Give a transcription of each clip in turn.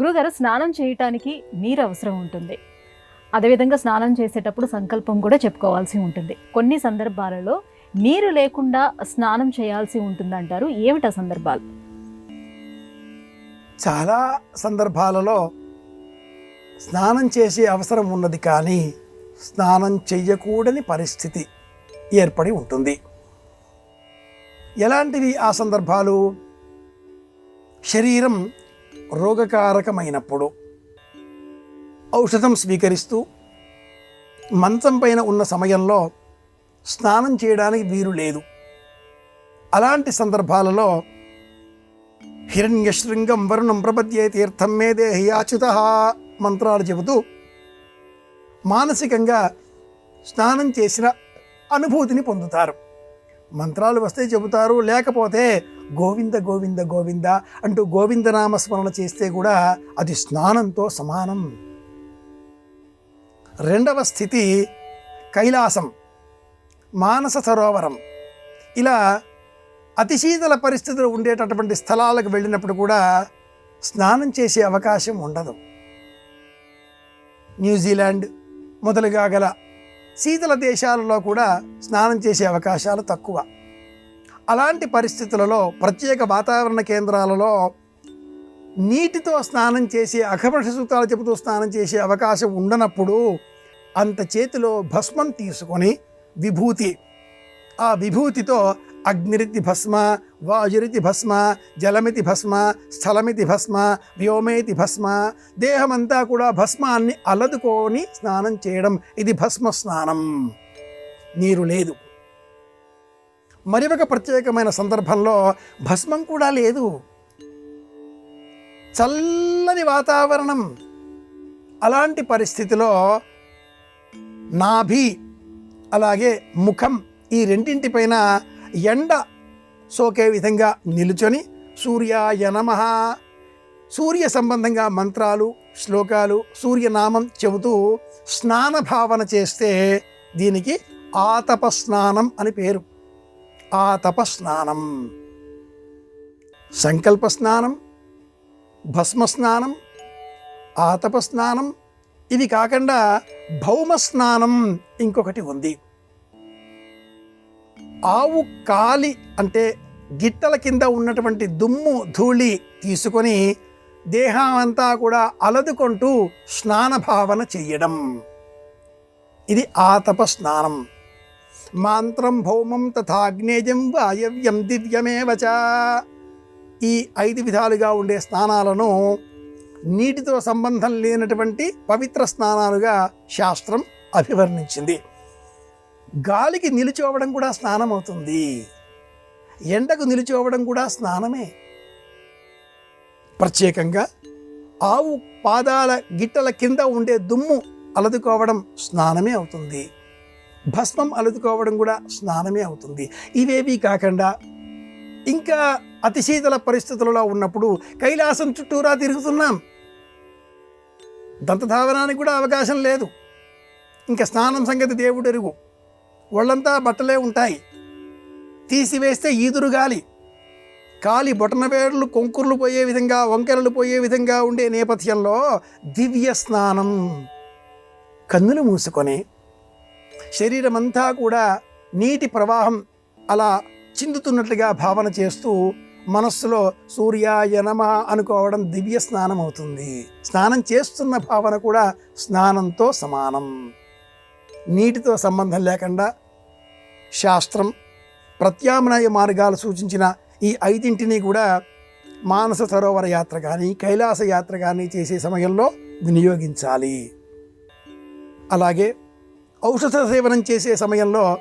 గురుగారు స్నానం చేయటానికి నీరు అవసరం ఉంటుంది. అదేవిధంగా స్నానం చేసేటప్పుడు సంకల్పం కూడా చెప్పుకోవాల్సి ఉంటుంది. కొన్ని సందర్భాలలో నీరు లేకుండా స్నానం చేయాల్సి ఉంటుందంటారు. ఏమిటా సందర్భాలు? చాలా సందర్భాలలో స్నానం చేసే అవసరం ఉన్నది కానీ స్నానం చెయ్యకూడని పరిస్థితి ఏర్పడి ఉంటుంది. ఎలాంటివి ఆ సందర్భాలు? శరీరం రోగకారకమైనప్పుడు ఔషధం స్వీకరిస్తూ మంచం పైన ఉన్న సమయంలో స్నానం చేయడానికి వీలు లేదు. అలాంటి సందర్భాలలో హిరణ్యశృంగం వరుణం ప్రపద్యే తీర్థం మే దేహి మంత్రాలు చెబుతూ మానసికంగా స్నానం చేసిన అనుభూతిని పొందుతారు. మంత్రాలు వస్తే చెబుతారు లేకపోతే గోవింద గోవింద గోవింద అంటూ గోవిందనామ స్మరణ చేస్తే కూడా అది స్నానంతో సమానం. రెండవ స్థితి కైలాసం మానస సరోవరం. ఇలా అతిశీతల పరిస్థితులు ఉండేటటువంటి స్థలాలకు వెళ్ళినప్పుడు కూడా స్నానం చేసే అవకాశం ఉండదు. న్యూజిలాండ్ మొదలుగా గల శీతల దేశాలలో కూడా స్నానం చేసే అవకాశాలు తక్కువ. అలాంటి పరిస్థితులలో ప్రత్యేక వాతావరణ కేంద్రాలలో నీటితో స్నానం చేసే అఖమష సూత్రాలు చెబుతూ స్నానం చేసే అవకాశం ఉండనప్పుడు అంత చేతిలో భస్మం తీసుకొని విభూతి ఆ విభూతితో అగ్నిరితి భస్మ వాయురితి భస్మ జలమితి భస్మ స్థలమితి భస్మ వ్యోమేతి భస్మ. దేహమంతా కూడా భస్మాన్ని అలదుకొని స్నానం చేయడం. ఇది భస్మ స్నానం. నీరు లేదు. మరి ఒక ప్రత్యేకమైన సందర్భంలో భస్మం కూడా లేదు. చల్లని వాతావరణం. అలాంటి పరిస్థితిలో నాభి అలాగే ముఖం ఈ రెండింటిపైన ఎండ సోకే విధంగా నిలుచొని సూర్యాయ నమ. సూర్య సంబంధంగా మంత్రాలు శ్లోకాలు సూర్యనామం చెబుతూ స్నాన భావన చేస్తే దీనికి ఆతప స్నానం అని పేరు. ఆతప స్నానం సంకల్ప స్నానం భస్మ స్నానం ఆతప స్నానం ఇవి కాకుండా భౌమ స్నానం ఇంకొకటి ఉంది. ఆవు కాలి అంటే గిట్టల కింద ఉన్నటువంటి దుమ్ము ధూళి తీసుకొని దేహమంతా అంతా కూడా అలదుకుంటూ స్నానభావన చెయ్యడం. ఇది ఆతప స్నానం. మాంత్రం భౌమం తథాగ్నేయం వాయవ్యం దివ్యమేవచ ఈ ఐదు విధాలుగా ఉండే స్నానాలను నీటితో సంబంధం లేనటువంటి పవిత్ర స్నానాలుగా శాస్త్రం అభివర్ణించింది. గాలికి నిలిచోవడం కూడా స్నానం అవుతుంది ఎండకు నిలిచోవడం కూడా స్నానమే. ప్రత్యేకంగా ఆవు పాదాల గిట్టల కింద ఉండే దుమ్ము అలదుకోవడం స్నానమే అవుతుంది. భస్మం అలుదుకోవడం కూడా స్నానమే అవుతుంది. ఇవేవి కాకుండా ఇంకా అతిశీతల పరిస్థితులలో ఉన్నప్పుడు కైలాసం చుట్టూరా తిరుగుతున్నాం. దంతధావనానికి కూడా అవకాశం లేదు. ఇంకా స్నానం సంగతి దేవుడెరుగు. ఒళ్ళంతా బట్టలే ఉంటాయి. తీసివేస్తే ఈదురు గాలి కాలి బొటనవేళ్ళు కొంకుర్లు పోయే విధంగా వంకెరలు పోయే విధంగా ఉండే నేపథ్యంలో దివ్య స్నానం. కన్నులు మూసుకొని శరీరమంతా కూడా నీటి ప్రవాహం అలా చిందుతున్నట్లుగా భావన చేస్తూ మనస్సులో సూర్యాయ నమ అనుకోవడం దివ్య స్నానం అవుతుంది స్నానం చేస్తున్న భావన కూడా స్నానంతో సమానం. నీటితో సంబంధం లేకుండా శాస్త్రం ప్రత్యామ్నాయ మార్గాలు సూచించిన ఈ ఐదింటిని కూడా మానస సరోవర యాత్ర కానీ కైలాస యాత్ర కానీ చేసే సమయంలో వినియోగించాలి. అలాగే ఔషధ సేవనం చేసే సమయంలో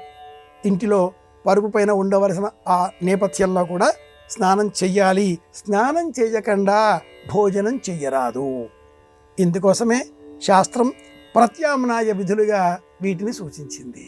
ఇంటిలో పరుపు పైన ఉండవలసిన ఆ నేపథ్యంలో కూడా స్నానం చెయ్యాలి. స్నానం చేయకుండా భోజనం చెయ్యరాదు. ఇందుకోసమే శాస్త్రం ప్రత్యామ్నాయ విధులుగా వీటిని సూచించింది.